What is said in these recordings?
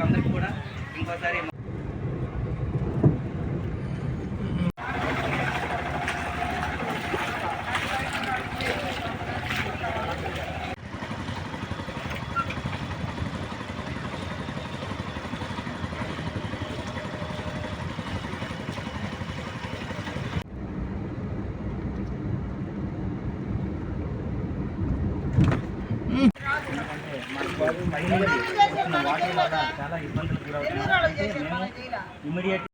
అందరికీ కూడా ఇంకోసారి వాటర్ వల్ల చాలా ఇబ్బందులు గురవుతున్నాం మేము ఇమీడియట్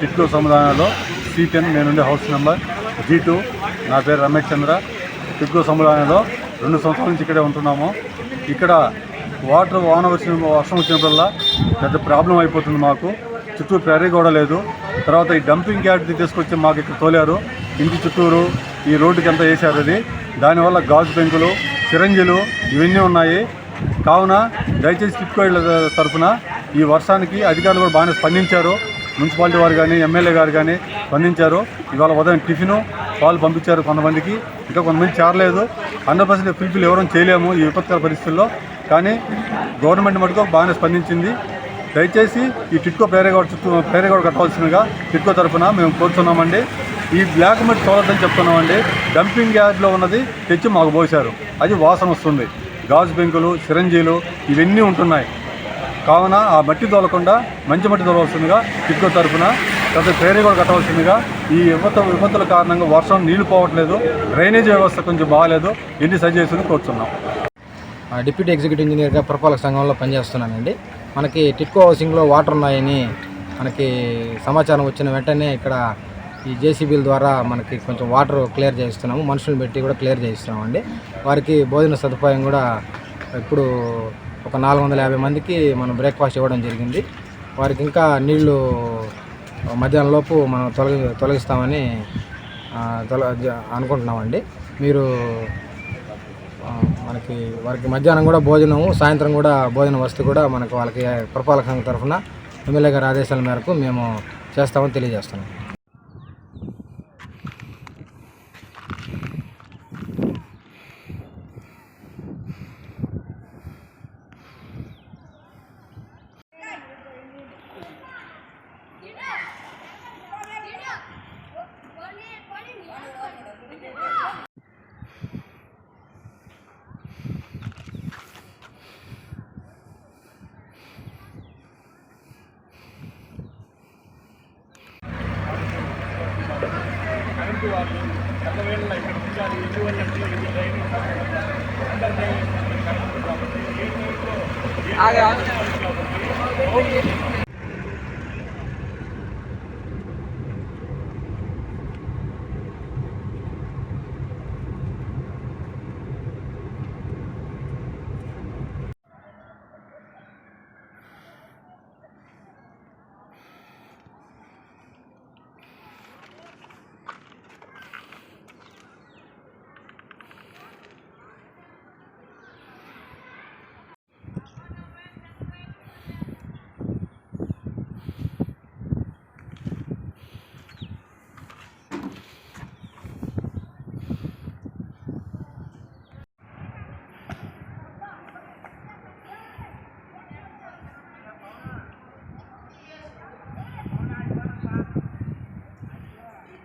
టిట్లూ సముదాయంలో సి టెన్ నేనుండే హౌస్ నెంబర్ జీ టూ నా పేరు రమేష్ చంద్ర. టిట్లూ సముదాయంలో రెండు సంవత్సరాల నుంచి ఇక్కడే ఉంటున్నాము. ఇక్కడ వాటర్ వాన వచ్చిన వర్షం వచ్చినప్పుడల్లా పెద్ద ప్రాబ్లం అయిపోతుంది మాకు. చుట్టూ ప్యారీ కూడా లేదు. తర్వాత ఈ డంపింగ్ యార్డ్ తీసుకొచ్చి మాకు ఇక్కడ తోలారు. ఇంటి చుట్టూరు ఈ రోడ్డుకి అంతా వేశారు అది. దానివల్ల గాజు పెంకులు సిరంజిలు ఇవన్నీ ఉన్నాయి. కావున దయచేసి టిట్కోయిల తరఫున ఈ వర్షానికి అధికారులు కూడా బాగానే స్పందించారు. మున్సిపాలిటీ వారు కానీ ఎమ్మెల్యే గారు కానీ స్పందించారు. ఇవాళ ఉదయం టిఫిను పాలు పంపించారు కొంతమందికి. ఇంకా కొంతమంది చేరలేదు. హండ్రెడ్ పర్సెంట్ ఫుల్ఫిల్ ఎవరూ చేయలేము ఈ విపత్కర పరిస్థితుల్లో. కానీ గవర్నమెంట్ మటుకు బాగానే స్పందించింది. దయచేసి ఈ టిట్కో పేరేగౌడ చుట్టూ పేరేగౌడ కట్టవలసిందిగా టిట్కో తరఫున మేము కోరుతున్నామండి ఈ బ్లాక్ మట్టి తోలద్దని చెప్తున్నామండి. డంపింగ్ యార్డ్లో ఉన్నది తెచ్చి మాకు పోశారు. అది వాసన వస్తుంది. గాజు పెంకులు సిరంజీలు ఇవన్నీ ఉంటున్నాయి. కావున ఆ మట్టి తోలకుండా మంచి మట్టి తోలవలసిందిగా టిట్కో తరఫున తర్వాత ప్రేరీ కూడా కట్టవలసిందిగా ఈ విపత్తు విపత్తుల కారణంగా వర్షం నీళ్ళు పోవట్లేదు. డ్రైనేజ్ వ్యవస్థ కొంచెం బాగాలేదు. ఎన్ని సజెషన్ కోరుతున్నాం ఆ, డిప్యూటీ ఎగ్జిక్యూటివ్ ఇంజనీర్గా పురపాలక సంఘంలో పనిచేస్తున్నానండి. మనకి టిట్కో హౌసింగ్లో వాటర్ ఉన్నాయని మనకి సమాచారం వచ్చిన వెంటనే ఇక్కడ ఈ జేసీబీల ద్వారా మనకి కొంచెం వాటర్ క్లియర్ చేయిస్తున్నాము. మనుషులను పెట్టి కూడా క్లియర్ చేయిస్తున్నామండి. వారికి భోజన సదుపాయం కూడా ఇప్పుడు ఒక నాలుగు వందల యాభై మందికి మనం బ్రేక్ఫాస్ట్ ఇవ్వడం జరిగింది. వారికి ఇంకా నీళ్ళు మధ్యాహ్నం లోపు మనం తొలగి తొలగిస్తామని తొల జ- అనుకుంటున్నామండి. మీరు వాళ్ళకి వారికి మధ్యాహ్నం కూడా భోజనము సాయంత్రం కూడా భోజన వస్తు కూడా మనకు వాళ్ళకి పురపాలక సంఘం తరఫున ఎమ్మెల్యే గారి ఆదేశాల మేరకు మేము చేస్తామని తెలియజేస్తున్నాం. ఆగా.